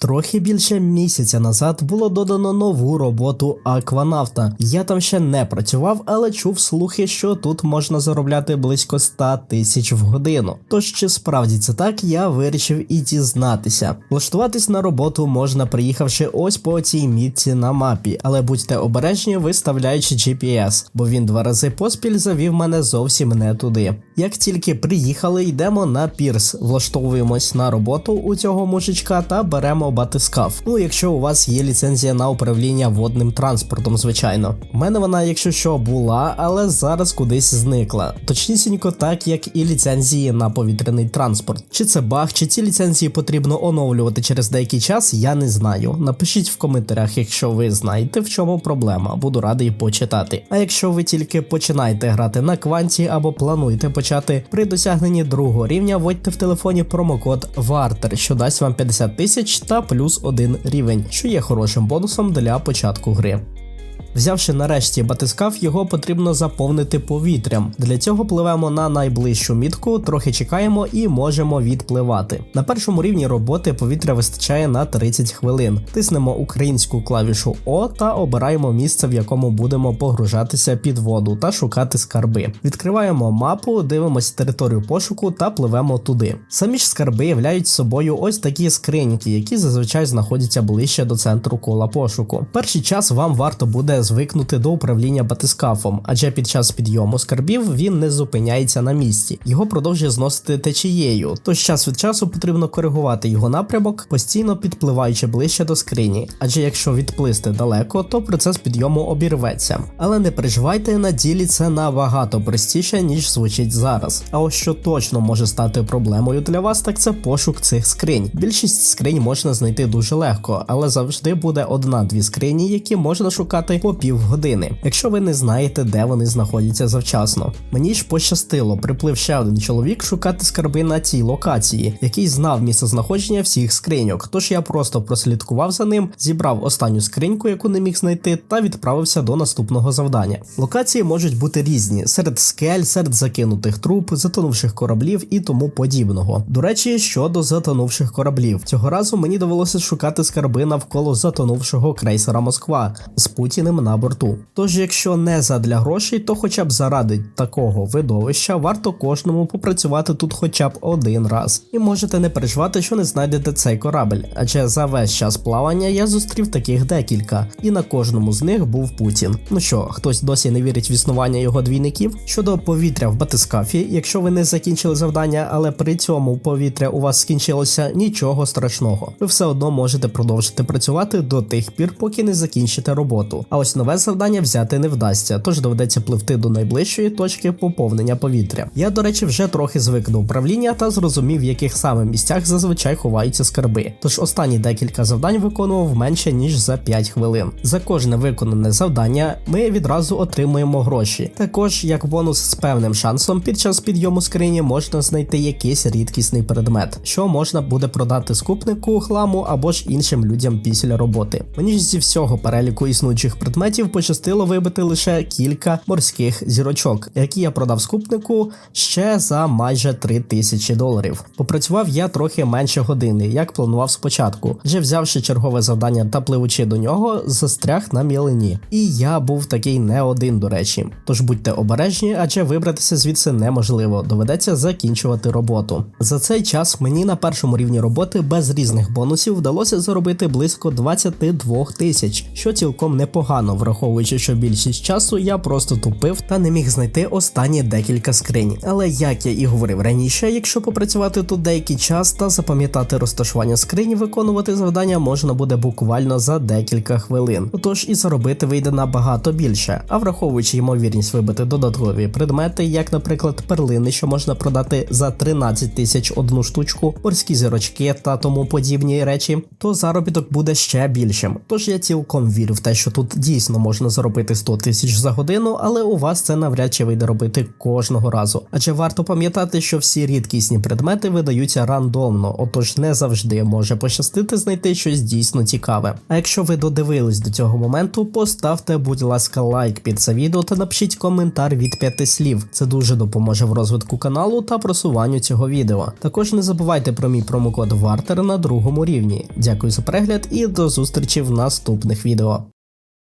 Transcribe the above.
Трохи більше місяця назад було додано нову роботу акванавта. Я там ще не працював, але чув слухи, що тут можна заробляти близько 100 тисяч в годину. Тож чи справді це так, я вирішив і дізнатися. Влаштуватись на роботу можна, приїхавши ось по цій мітці на мапі, але будьте обережні, виставляючи GPS, бо він два рази поспіль завів мене зовсім не туди. Як тільки приїхали, йдемо на пірс, влаштовуємось на роботу у цього мужичка та беремо батискаф. Ну, якщо у вас є ліцензія на управління водним транспортом, звичайно. У мене вона, якщо що, була, але зараз кудись зникла. Точнісінько, так як і ліцензії на повітряний транспорт. Чи це баг, чи ці ліцензії потрібно оновлювати через деякий час, я не знаю. Напишіть в коментарях, якщо ви знаєте, в чому проблема. Буду радий почитати. А якщо ви тільки починаєте грати на кванті або плануєте почати при досягненні другого рівня, вводьте в телефоні промокод VARTER, що дасть вам 50 тисяч та плюс один рівень, що є хорошим бонусом для початку гри. Взявши нарешті батискаф, його потрібно заповнити повітрям. Для цього пливемо на найближчу мітку, трохи чекаємо і можемо відпливати. На першому рівні роботи повітря вистачає на 30 хвилин. Тиснемо українську клавішу О та обираємо місце, в якому будемо погружатися під воду та шукати скарби. Відкриваємо мапу, дивимося територію пошуку та пливемо туди. Самі ж скарби являють собою ось такі скриньки, які зазвичай знаходяться ближче до центру кола пошуку. Перший час вам варто буде звикнути до управління батискафом, адже під час підйому скарбів він не зупиняється на місці, його продовжує зносити течією. Тож час від часу потрібно коригувати його напрямок, постійно підпливаючи ближче до скрині. Адже якщо відплисти далеко, то процес підйому обірветься. Але не переживайте, на ділі це набагато простіше, ніж звучить зараз. А ось що точно може стати проблемою для вас, так це пошук цих скринь. Більшість скринь можна знайти дуже легко, але завжди буде одна-дві скрині, які можна шукати по півгодини, якщо ви не знаєте, де вони знаходяться завчасно. Мені ж пощастило, приплив ще один чоловік шукати скарби на цій локації, який знав місце знаходження всіх скриньок. Тож я просто прослідкував за ним, зібрав останню скриньку, яку не міг знайти, та відправився до наступного завдання. Локації можуть бути різні: серед скель, серед закинутих труб, затонувших кораблів і тому подібного. До речі, щодо затонувших кораблів, цього разу мені довелося шукати скарби навколо затонувшого крейсера Москва з Путіним на борту. Тож, якщо не задля грошей, то хоча б заради такого видовища варто кожному попрацювати тут хоча б один раз. І можете не переживати, що не знайдете цей корабель, адже за весь час плавання я зустрів таких декілька, і на кожному з них був Путін. Ну що, хтось досі не вірить в існування його двійників? Щодо повітря в батискафі, якщо ви не закінчили завдання, але при цьому повітря у вас скінчилося, нічого страшного. Ви все одно можете продовжити працювати до тих пір, поки не закінчите роботу. А ось нове завдання взяти не вдасться, тож доведеться пливти до найближчої точки поповнення повітря. Я, до речі, вже трохи звик до управління та зрозумів, в яких саме місцях зазвичай ховаються скарби. Тож останні декілька завдань виконував менше ніж за 5 хвилин. За кожне виконане завдання ми відразу отримуємо гроші. Також, як бонус з певним шансом, під час підйому скрині можна знайти якийсь рідкісний предмет, що можна буде продати скупнику, хламу або ж іншим людям після роботи. Мені ж зі всього переліку існуючих предметів пощастило вибити лише кілька морських зірочок, які я продав скупнику ще за майже 3 тисячі доларів. Попрацював я трохи менше години, як планував спочатку. Вже взявши чергове завдання та пливучи до нього, застряг на мілині. І я був такий не один, до речі. Тож будьте обережні, адже вибратися звідси неможливо, доведеться закінчувати роботу. За цей час мені на першому рівні роботи без різних бонусів вдалося заробити близько 22 тисяч, що цілком непогано, враховуючи, що більшість часу я просто тупив та не міг знайти останні декілька скринь. Але як я і говорив раніше, якщо попрацювати тут деякий час та запам'ятати розташування скрині, виконувати завдання можна буде буквально за декілька хвилин. Тож і заробити вийде набагато більше. А враховуючи ймовірність вибити додаткові предмети, як, наприклад, перлини, що можна продати за 13 тисяч одну штучку, морські зірочки та тому подібні речі, то заробіток буде ще більшим. Тож я цілком вірю в те, що тут дійсно дійсно можна заробити 100 тисяч за годину, але у вас це навряд чи вийде робити кожного разу. Адже варто пам'ятати, що всі рідкісні предмети видаються рандомно, отож не завжди може пощастити знайти щось дійсно цікаве. А якщо ви додивились до цього моменту, поставте, будь ласка, лайк під це відео та напишіть коментар від п'яти слів. Це дуже допоможе в розвитку каналу та просуванню цього відео. Також не забувайте про мій промокод Вартер на другому рівні. Дякую за перегляд і до зустрічі в наступних відео.